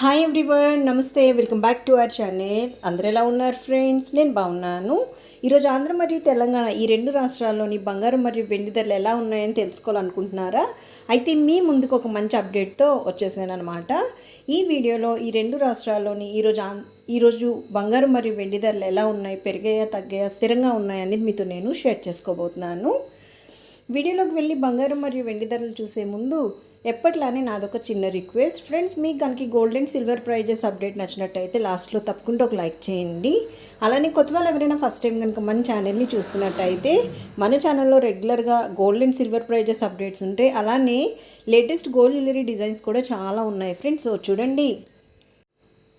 Hi everyone నమస్తే. Welcome back to our channel అందరు ఎలా ఉన్నారు ఫ్రెండ్స్ నేను బాగున్నాను. ఈరోజు ఆంధ్ర మరియు తెలంగాణ ఈ రెండు రాష్ట్రాల్లోని బంగారం మరియు వెండి ధరలు ఎలా ఉన్నాయని తెలుసుకోవాలనుకుంటున్నారా? అయితే మీ ముందుకు ఒక మంచి అప్డేట్తో వచ్చేసాను అనమాట ఈ వీడియోలో ఈ రెండు రాష్ట్రాల్లోని ఈరోజు ఆం ఈరోజు బంగారం మరియు వెండి ధరలు ఎలా ఉన్నాయి పెరిగాయా తగ్గాయా స్థిరంగా ఉన్నాయనేది మీతో నేను షేర్ చేసుకోబోతున్నాను. వీడియోలోకి వెళ్ళి బంగారం మరియు వెండి ధరలు చూసే ముందు ఎప్పట్లానే నాదొక చిన్న రిక్వెస్ట్. ఫ్రెండ్స్ మీకు కనుక gold and silver prizes update నచ్చినట్టయితే లాస్ట్లో తప్పకుండా ఒక లైక్ చేయండి. అలానే కొత్త వాళ్ళు ఎవరైనా ఫస్ట్ టైం కనుక మన ఛానల్ని చూస్తున్నట్టయితే మన ఛానల్లో రెగ్యులర్గా gold and silver prizes updates ఉంటాయి. అలానే లేటెస్ట్ గోల్డ్ జ్యువెలరీ డిజైన్స్ కూడా చాలా ఉన్నాయి. ఫ్రెండ్స్ సో చూడండి.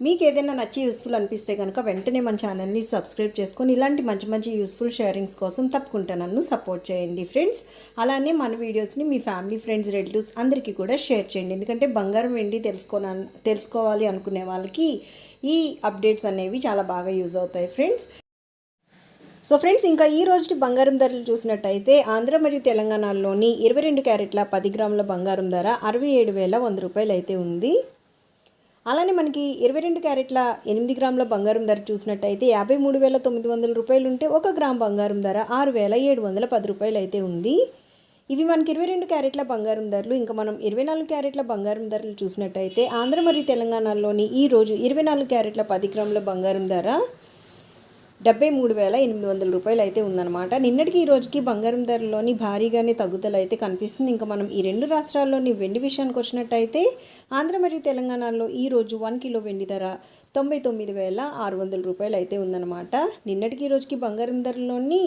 మీకు ఏదైనా నచ్చి యూస్ఫుల్ అనిపిస్తే కనుక వెంటనే మన ఛానల్ని సబ్స్క్రైబ్ చేసుకొని ఇలాంటి మంచి మంచి యూస్ఫుల్ షేరింగ్స్ కోసం తప్పకుండా నన్ను సపోర్ట్ చేయండి ఫ్రెండ్స్ అలానే మన వీడియోస్ని మీ ఫ్యామిలీ ఫ్రెండ్స్ రిలేటివ్స్ అందరికీ కూడా షేర్ చేయండి. ఎందుకంటే బంగారం వెండి తెలుసుకో తెలుసుకోవాలి అనుకునే వాళ్ళకి ఈ అప్డేట్స్ అనేవి చాలా బాగా యూజ్ అవుతాయి ఫ్రెండ్స్ సో ఫ్రెండ్స్ ఇంకా ఈ రోజు బంగారం ధరలు చూసినట్టయితే ఆంధ్ర మరియు తెలంగాణలోని ఇరవై రెండు క్యారెట్ల పది గ్రాముల బంగారం ధర అరవై ఏడు వేల వంద రూపాయలు అయితే ఉంది. అలానే మనకి ఇరవై రెండు క్యారెట్ల ఎనిమిది గ్రాముల బంగారం ధర చూసినట్టయితే యాభై మూడు వేల తొమ్మిది వందల రూపాయలు ఉంటే ఒక గ్రామ్ బంగారం ధర ఆరు వేల ఏడు వందల పది రూపాయలు అయితే ఉంది. ఇవి మనకి ఇరవై రెండు క్యారెట్ల బంగారం ధరలు. ఇంకా మనం ఇరవై నాలుగు క్యారెట్ల బంగారం ధరలు చూసినట్టయితే ఆంధ్ర మరియు తెలంగాణలోని ఈ రోజు ఇరవై నాలుగు క్యారెట్ల పది గ్రాముల బంగారం ధర డెబ్బై మూడు వేల ఎనిమిది వందల రూపాయలు అయితే ఉందన్నమాట. నిన్నటికి ఈ రోజుకి బంగారం ధరలోని భారీగానే తగ్గుదల అయితే కనిపిస్తుంది. ఇంకా మనం ఈ రెండు రాష్ట్రాల్లోని వెండి విషయానికి వచ్చినట్టయితే ఆంధ్ర మరియు తెలంగాణలో ఈ రోజు వన్ కిలో వెండి ధర తొంభై తొమ్మిది వేల ఆరు వందల రూపాయలు అయితే ఉందన్నమాట. నిన్నటికి ఈ రోజుకి బంగారం ధరలోని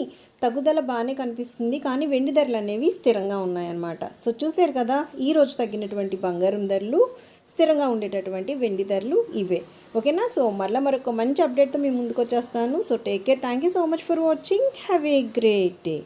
తగ్గుదల బాగానే కనిపిస్తుంది. కానీ వెండి ధరలు అనేవి స్థిరంగా ఉన్నాయన్నమాట. సో చూసారు కదా ఈ రోజు తగ్గినటువంటి బంగారం ధరలు స్థిరంగా ఉండేటటువంటి వెండి ధరలు ఇవే. ఓకేనా? సో మళ్ళీ మరొక మంచి అప్డేట్తో మీ ముందుకు వచ్చేస్తాను. So take care thank you so much for watching have a great day